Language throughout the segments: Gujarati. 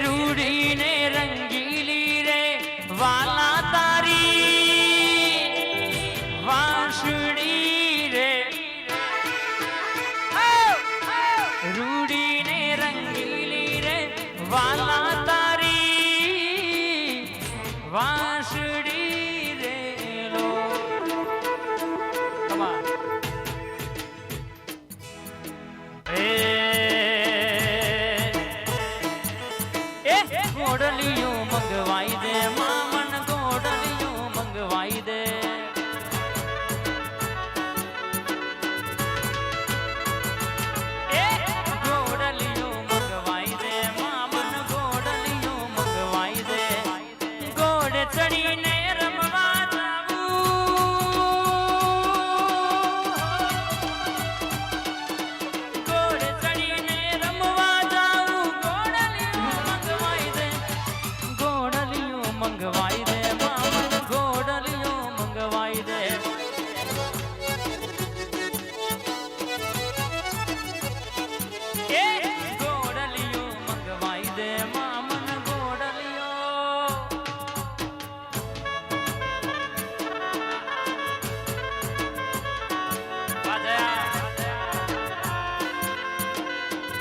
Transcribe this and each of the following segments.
રૂડીને રંગીલી રે. વાલા morelinho.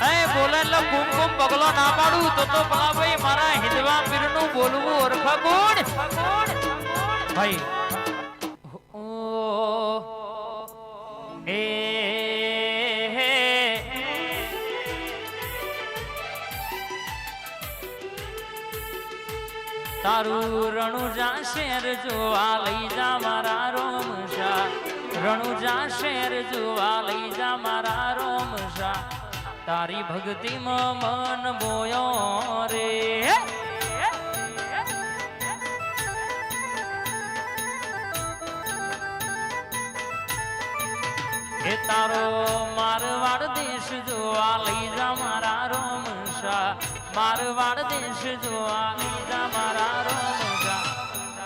એ બોલે એટલે પગલો ના પાડું. તો મારા હિંદવા બોલવું ઓરખા કોણ ભાઈ તારું રણુજા શેર જોવા લઈ જા મારા રોમ રોમશા રણુજા શેર જોવા લઈ જા મારા રોમ રોમશા તારી ભક્તિમાં મન બોયો રે. એ તારો મારવાડ દેશ જોવા લઈ જા મારા રોમશા મારવાડ દેશ જોવા લઈ જા મારા રોમશા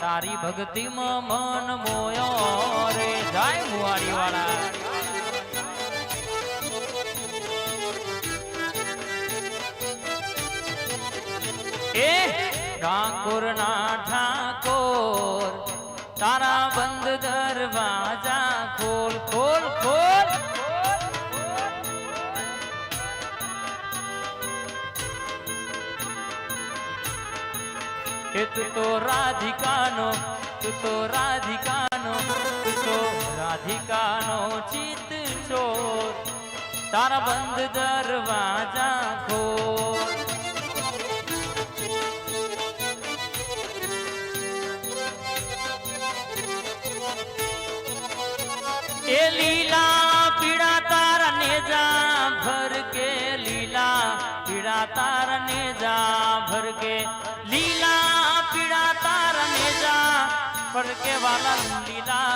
તારી ભક્તિમાં મન મોયો રે. જાય મુવાડી વાળા ઠાકોર ના ઠાકોર તારા બંધ દરવાજા ખોલ ખોલ ખોલ એ તું તો રાધિકાનો તું તો રાધિકાનો તું તો રાધિકાનો ચિત ચોર તારા બંધ દરવાજા ખોલ એ લીલા પીળા તારા નેજા ભર કે લીલા પીળા તારા નેજા ભર કે લીલા પીળા તારા નેજા ભર કે વાલા લીલા